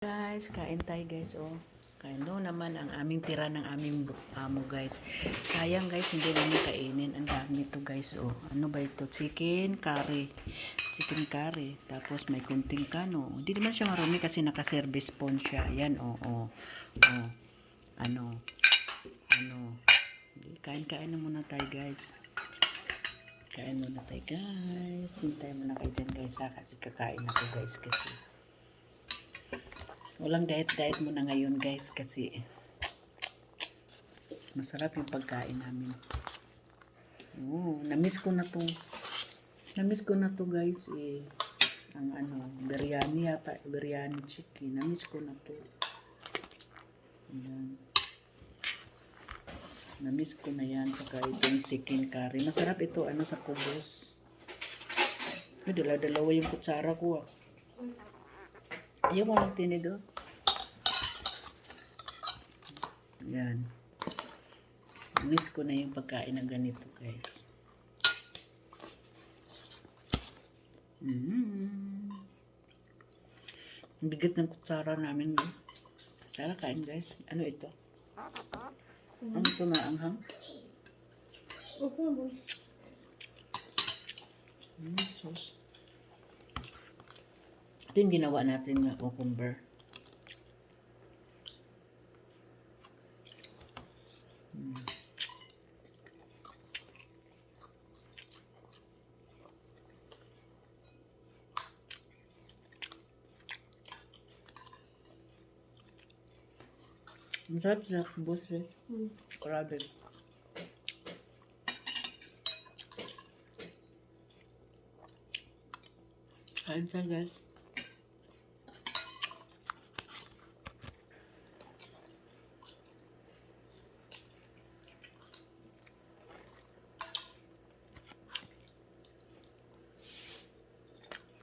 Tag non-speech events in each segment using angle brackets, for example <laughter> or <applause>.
Guys, kain tayo guys, oh. Kain no naman ang aming tira ng aming amo guys. Sayang guys, hindi namin kainin. Ang dami ito guys, oh. Ano ba ito? Chicken curry. Chicken curry. Tapos may kunting kano. Hindi naman siya marami kasi naka-service phone siya. Yan, oh, oh. Oh. Ano? Ano? Kain-kain na muna tayo guys. Kain muna tayo guys. Hintay muna kayo dyan guys ha. Kasi kakain ako guys kasi. Walang diet-diet muna ngayon guys kasi masarap yung pagkain namin. Oo, namiss ko na to. Namiss ko na to guys eh. Ang ano, biryani yata, biryani chicken. Namiss ko na to. Ayan. Namiss ko na yan. Saka itong chicken curry. Masarap ito ano sa kubos. Ay, dala-dalawa yung kutsara ko ah. Ayaw mo lang tinidor. Yan. Miss ko na yung pagkain ng ganito, guys. Mm. Ang bigat ng kutsara namin, guys. Tara, kain, guys. Ano ito? Ano ito na anghang? Mm, sauce. Ito yung ginawa natin na cucumber. Mm. Masarap sa kubos eh. Grabe. Kain tayo guys.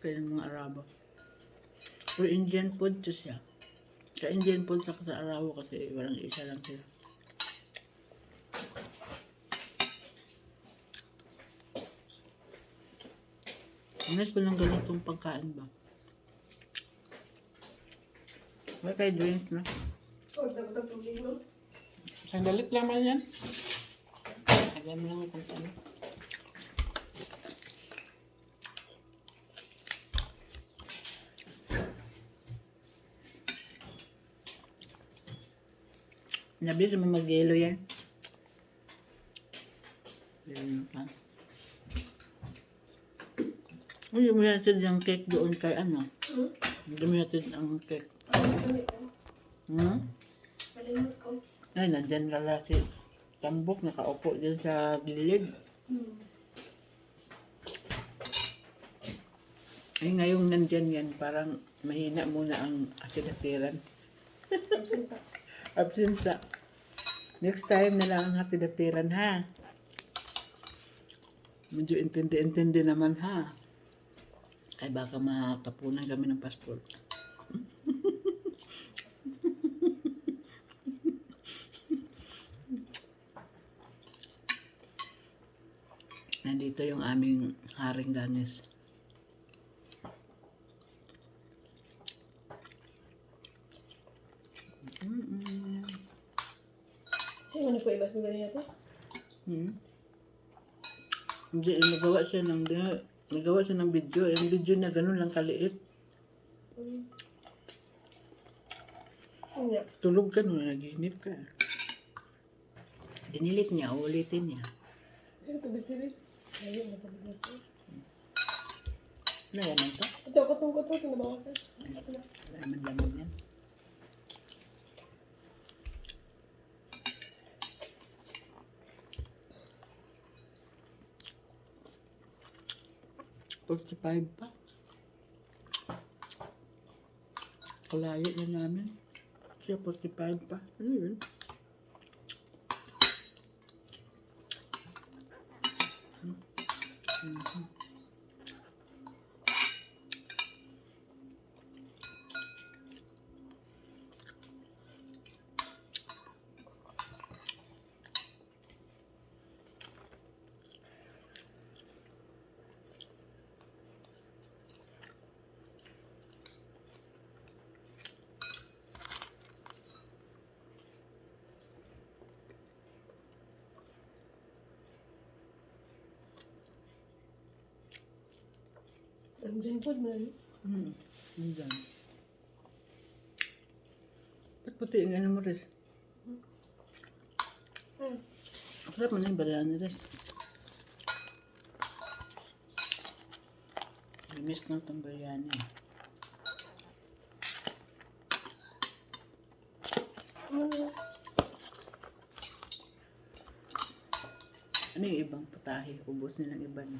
Kaya ng mga Arabo. Or Indian food to siya. Sa Indian food sa sa Arabo kasi walang isa lang sila. Miss ko lang ganitong pagkain ba? May kayo drinks na. Sandalit naman yan. Alam mo lang kung ano. Nabilis mo mag-yelo yan. Yelo pa. Uy, natin yung cake doon kay ano. Dumi natin ang cake. Hmm? Malimot ko. Ay, nandyan pala si Tambok, nakaupo dyan sa gilid. Ay, ngayong nandyan yan, parang mahina muna ang asidatiran. Absensa. <laughs> Absensa. Next time na lang ang hatidatiran, ha? Medyo intindi-intindi naman, ha? Ay, baka makapunan kami ng passport. <laughs> Nandito yung aming haring ganis. Yung ano po ibas mo ganyan natin? Hmm? Hindi, eh, nagawa siya ng, nagawa siya ng video. Yung video na ganun lang kaliit. Ano niya? Tulog ka nung naginip ka. Dinilit niya, ulitin niya. Yung tubig tiri. Ayun, matubig na ito. Ano yan ito? Ito, kutong-kuto, kinabawasan. Wala naman laman yan. Forty-five pa. Kalayo na namin. Siya 45 pa. Ano yun? Mhm. Ang dyan po, man. Hmm. Andyan. Ba't puti ang ano mo, Riz? Hmm. Sarap mo na yung biryani, Riz. Miss ko itong biryani. Ano? Ano yung ibang putahe? Ubus nilang iba na.